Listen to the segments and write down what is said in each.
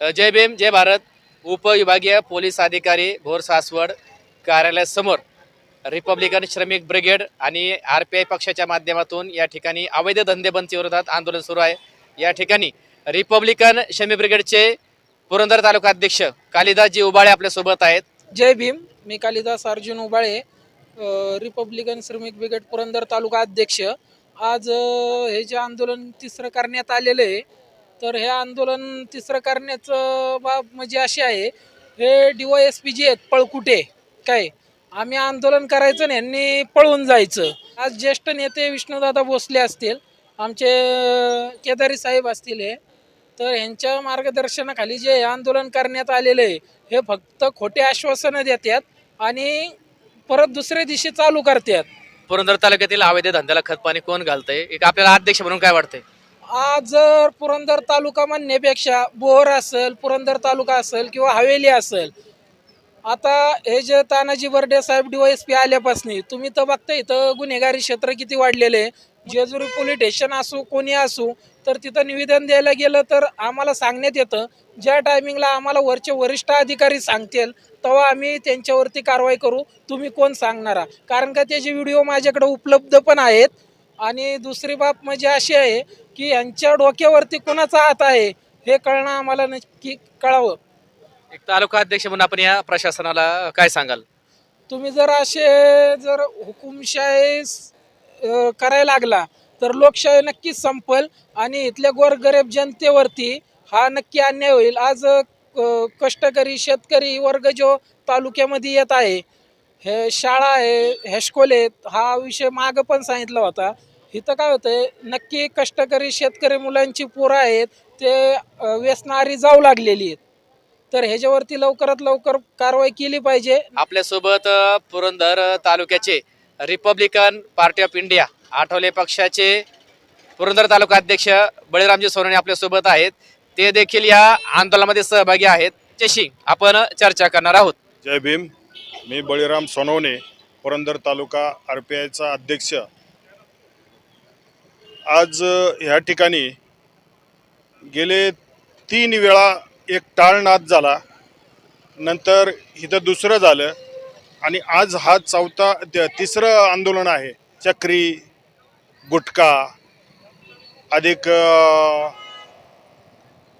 जय भीम जय भारत. उपविभागीय पोलीस अधिकारी भोर सासवड कार्यालयासमोर रिपब्लिकन श्रमिक ब्रिगेड आणि आर पी आय पक्षाच्या माध्यमातून या ठिकाणी अवैध धंदेबंदी विरोधात आंदोलन सुरू आहे. या ठिकाणी रिपब्लिकन श्रमिक ब्रिगेडचे पुरंदर तालुका अध्यक्ष कालिदासजी उबाळे आपल्यासोबत आहेत. जय भीम मी कालिदास अर्जुन उबाळे रिपब्लिकन श्रमिक ब्रिगेड पुरंदर तालुका अध्यक्ष. आज हे जे आंदोलन तिसरं करण्यात आलेलं आहे तर हे आंदोलन तिसरं करण्याचं बाब म्हणजे अशी आहे हे डी वाय एस पी जे आहेत पळकुटे काय? आम्ही आंदोलन करायचं नाही यांनी पळून जायचं. आज ज्येष्ठ नेते विष्णुदादा भोसले असतील आमचे केदारी साहेब असतील हे तर यांच्या मार्गदर्शनाखाली जे आंदोलन करण्यात आलेलं आहे हे फक्त खोटे आश्वासनं देतात आणि परत दुसऱ्या दिवशी चालू करतात. पुरंदर तालुक्यातील अवैध धंद्याला खतपाणी कोण घालतंय? एक आपल्याला अध्यक्ष म्हणून काय वाटतंय? आज जर पुरंदर तालुका म्हणण्यापेक्षा बोहर असेल पुरंदर तालुका असेल किंवा हवेली असेल आता हे जे तानाजी बर्डे साहेब डीवायस पी आल्यापासून तुम्ही तर बघता इथं गुन्हेगारी क्षेत्र किती वाढलेले आहे. जेजुरी पोलीस स्टेशन असू कोणी असू तर तिथं निवेदन द्यायला गेलं तर आम्हाला सांगण्यात येतं ज्या टायमिंगला आम्हाला वरचे वरिष्ठ अधिकारी सांगतील तेव्हा आम्ही त्यांच्यावरती कारवाई करू. तुम्ही कोण सांगणारा? कारण का त्याचे व्हिडिओ माझ्याकडे उपलब्ध पण आहेत. आणि दुसरी बाब म्हणजे अशी आहे की यांच्या डोक्यावरती कोणाचा हात आहे हे कळणं आम्हाला नक्की कळावं. एक तालुका अध्यक्ष म्हणून आपण या प्रशासनाला काय सांगाल? तुम्ही जर असे जर हुकुमशाही अं, करायला लागला तर लोकशाही नक्कीच संपल आणि इथल्या गोरगरीब जनतेवरती हा नक्की अन्याय होईल. आज अं, कष्टकरी शेतकरी वर्ग जो तालुक्यामध्ये येत आहे हे शाळा आहे हेस्कोल आहेत हा विषय मागं पण सांगितला होता. इथं काय होतंय नक्की कष्टकरी शेतकरी मुलांची पोरं आहेत ते व्यसनारी जाऊ लागलेली आहेत. तर ह्याच्यावरती लवकरात लवकर कारवाई केली पाहिजे. आपल्यासोबत पुरंदर तालुक्याचे Republican Party of India Athawale पक्षाचे पुरंदर तालुका अध्यक्ष बळीरामजी सोनवणे आपल्यासोबत आहेत. ते देखील या आंदोलनामध्ये सहभागी आहेत. त्याशी आपण चर्चा करणार आहोत. जय भीम. मी बळीराम सोनवणे पुरंदर तालुका आर पी आयचा अध्यक्ष. आज ह्या ठिकाणी गेले तीन वेळा एक टाळनाद झाला. नंतर इथं दुसरं झालं आणि आज हा चौथा त- तिसरं आंदोलन आहे. चक्री गुटखा अधिक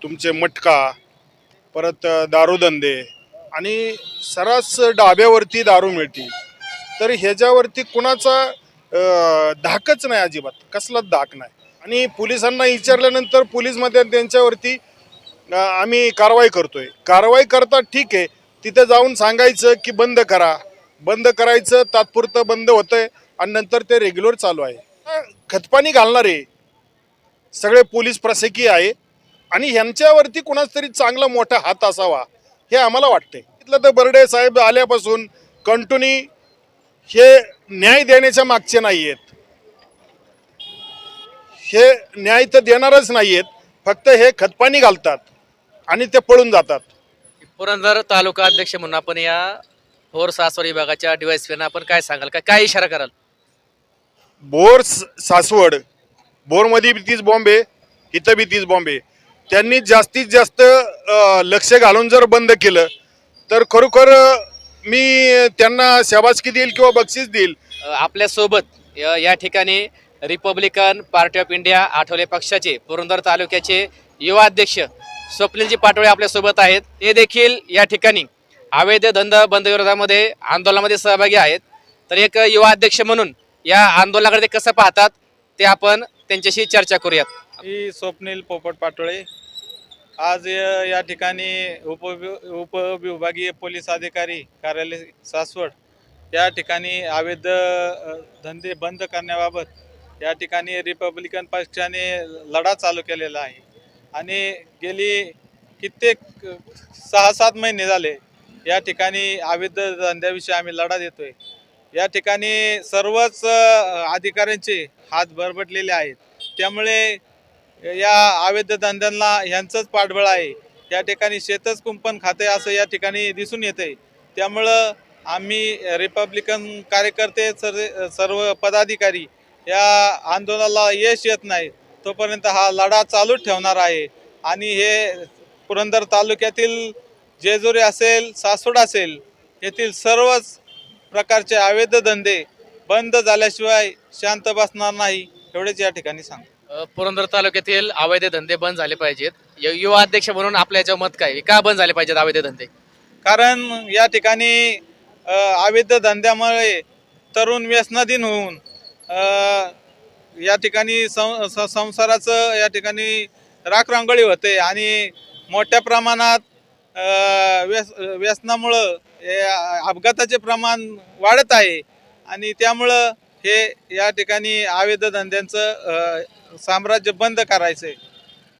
तुमचे मटका परत दारूदंदे दारूधंदे आणि सरास डाब्यावरती दारू मिळते. तर ह्याच्यावरती कुणाचा धाकच नाही अजिबात. कसलाच धाक नाही. आणि पोलिसांना विचारल्यानंतर पोलीसमध्ये त्यांच्यावरती आम्ही कारवाई करतोय. कारवाई करता ठीक आहे. तिथं जाऊन सांगायचं की बंद करा. बंद करायचं तात्पुरतं बंद होतंय आणि नंतर ते रेग्युलर चालू आहे. खतपाणी घालणारे सगळे पोलीस प्रशासकीय आहे. आणि ह्यांच्यावरती कुणाच तरी चांगला मोठा हात असावा. हे आम्हाला वाटते इथलं तर बर्डे साहेब आल्यापासून कंटिन्यू हे न्याय देण्याच्या मागचे नाही आहेत हे न्याय तर देणारच नाही आहेत फक्त हे खतपाणी घालतात आणि ते पळून जातात. पुरंदर तालुका अध्यक्ष म्हणून आपण या भोर सासवड विभागाच्या डिवायसपीना आपण काय सांगाल? काय काय इशारा कराल? बोर सासवड बोरमध्ये बी तीच बॉम्बे इथं बी तीच बॉम्बे त्यांनी जास्तीत जास्त लक्ष घालून जर बंद केलं तर खरोखर मी त्यांना शाबासकी देईल किंवा बक्षीस देईल. आपल्यासोबत या ठिकाणी Republican Party of India Athawale पक्षाचे पुरंदर तालुक्याचे युवा अध्यक्ष स्वप्नीलजी पाटोळे आपल्यासोबत आहेत. ते देखील या ठिकाणी अवैध धंदा बंद विरोधामध्ये आंदोलनामध्ये सहभागी आहेत. तर एक युवा अध्यक्ष म्हणून या आंदोलनाकडे ते कसं पाहतात ते आपण त्यांच्याशी चर्चा करूयात. मी स्वप्नील पोपट पाटोळे. आज या ठिकाणी उप उपविभागीय पोलीस अधिकारी कार्यालय सासवड या ठिकाणी अवैध धंदे बंद करण्याबाबत या ठिकाणी रिपब्लिकन पक्षाने लढा चालू केलेला आहे. आणि गेली कित्येक सहा सात महिने झाले या ठिकाणी अवैध धंद्याविषयी आम्ही लढा देतोय. या ठिकाणी सर्वच अधिकाऱ्यांचे हात भरबटलेले आहेत. त्यामुळे या अवैध धंद्यांना ह्यांचंच पाठबळ आहे. या ठिकाणी शेतच कुंपण खाते असं या ठिकाणी दिसून येते त्यामुळं आम्ही रिपब्लिकन कार्यकर्ते सर सर्व पदाधिकारी या आंदोलनाला यश येत नाही तोपर्यंत हा लढा चालूच ठेवणार आहे. आणि हे पुरंदर तालुक्यातील जेजुरी असेल सासवड असेल येथील सर्वच प्रकारचे अवैध धंदे बंद झाल्याशिवाय शांत बसणार नाही एवढेच या ठिकाणी सांग पुरंदर तालुक्यातील अवैध धंदे बंद झाले पाहिजेत. य- युवा अध्यक्ष म्हणून आपल्या याच्यावर मत काय? आहे? का बंद झाले पाहिजेत अवैध धंदे? कारण या ठिकाणी अ, अवैध धंद्यामुळे तरुण व्यसनाधीन होऊन अ, या ठिकाणी सं स- संसाराचं या ठिकाणी राखरांगोळी होते आणि मोठ्या प्रमाणात अ, व्यस व्यसनामुळं हे अपघाताचे प्रमाण वाढत आहे. आणि त्यामुळं हे या ठिकाणी अवैध साम्राज्य बंद करायचं आहे